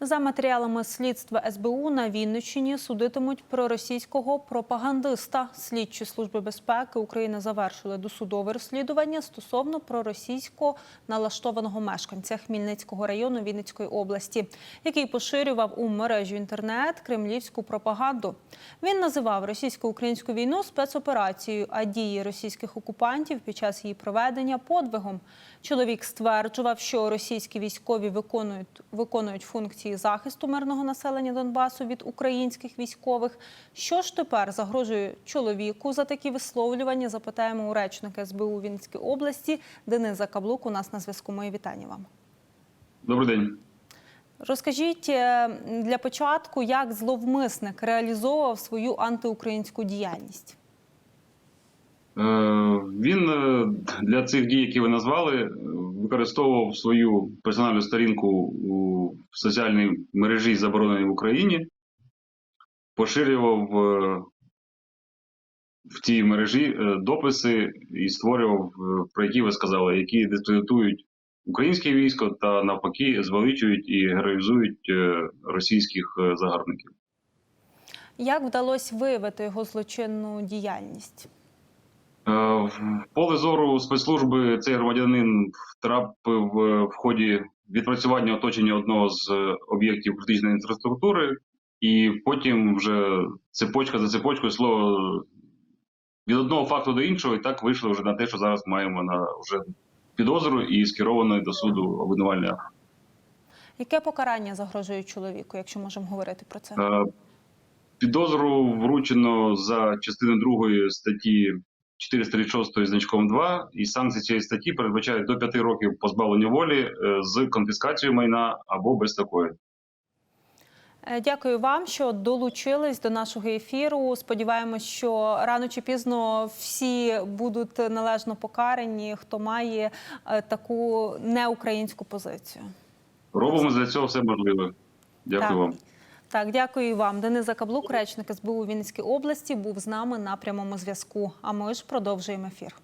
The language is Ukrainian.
За матеріалами слідства СБУ на Вінниччині судитимуть про російського пропагандиста. Слідчі служби безпеки України завершили досудове розслідування стосовно проросійсько налаштованого мешканця Хмільницького району Вінницької області, який поширював у мережу інтернет кремлівську пропаганду. Він називав російсько-українську війну спецоперацією, а дії російських окупантів під час її проведення подвигом. Чоловік стверджував, що російські військові виконують виконують функції захисту мирного населення Донбасу від українських військових. Що ж тепер загрожує чоловіку за такі висловлювання? Запитаємо у речника СБУ Вінницької області Дениса Каблук. У нас на зв'язку. Мої вітання вам. Добрий день. Розкажіть е, для початку, як зловмисник реалізовував свою антиукраїнську діяльність. Е, Він е, для цих дій, які ви назвали, використовував свою персональну сторінку у соціальній мережі, забороненій в Україні, поширював е, в цій мережі е, дописи і створював, е, про які ви сказали, які дискредитують українське військо та навпаки звеличують і героїзують російських загарбників. Як вдалося виявити його злочинну діяльність? Е, В поле зору спецслужби цей громадянин втрапив е, в ході відпрацювання оточення одного з е, об'єктів критичної інфраструктури, і потім вже цепочка за цепочкою слово від одного факту до іншого, і так вийшло вже на те, що зараз маємо на вже підозру і скерований до суду обвинувальний акт. Яке покарання загрожує чоловіку, якщо можемо говорити про це? Підозру вручено за частиною другої статті 436 значком 2, і санкції цієї статті передбачають до 5 років позбавлення волі е, з конфіскацією майна або без такої. Е, Дякую вам, що долучились до нашого ефіру. Сподіваємось, що рано чи пізно всі будуть належно покарані, хто має е, таку неукраїнську позицію. Робимо для цього все можливе. Дякую Так. вам. Так, дякую і вам. Денис Закаблук, речник СБУ Вінницької області, був з нами на прямому зв'язку. А ми ж продовжуємо ефір.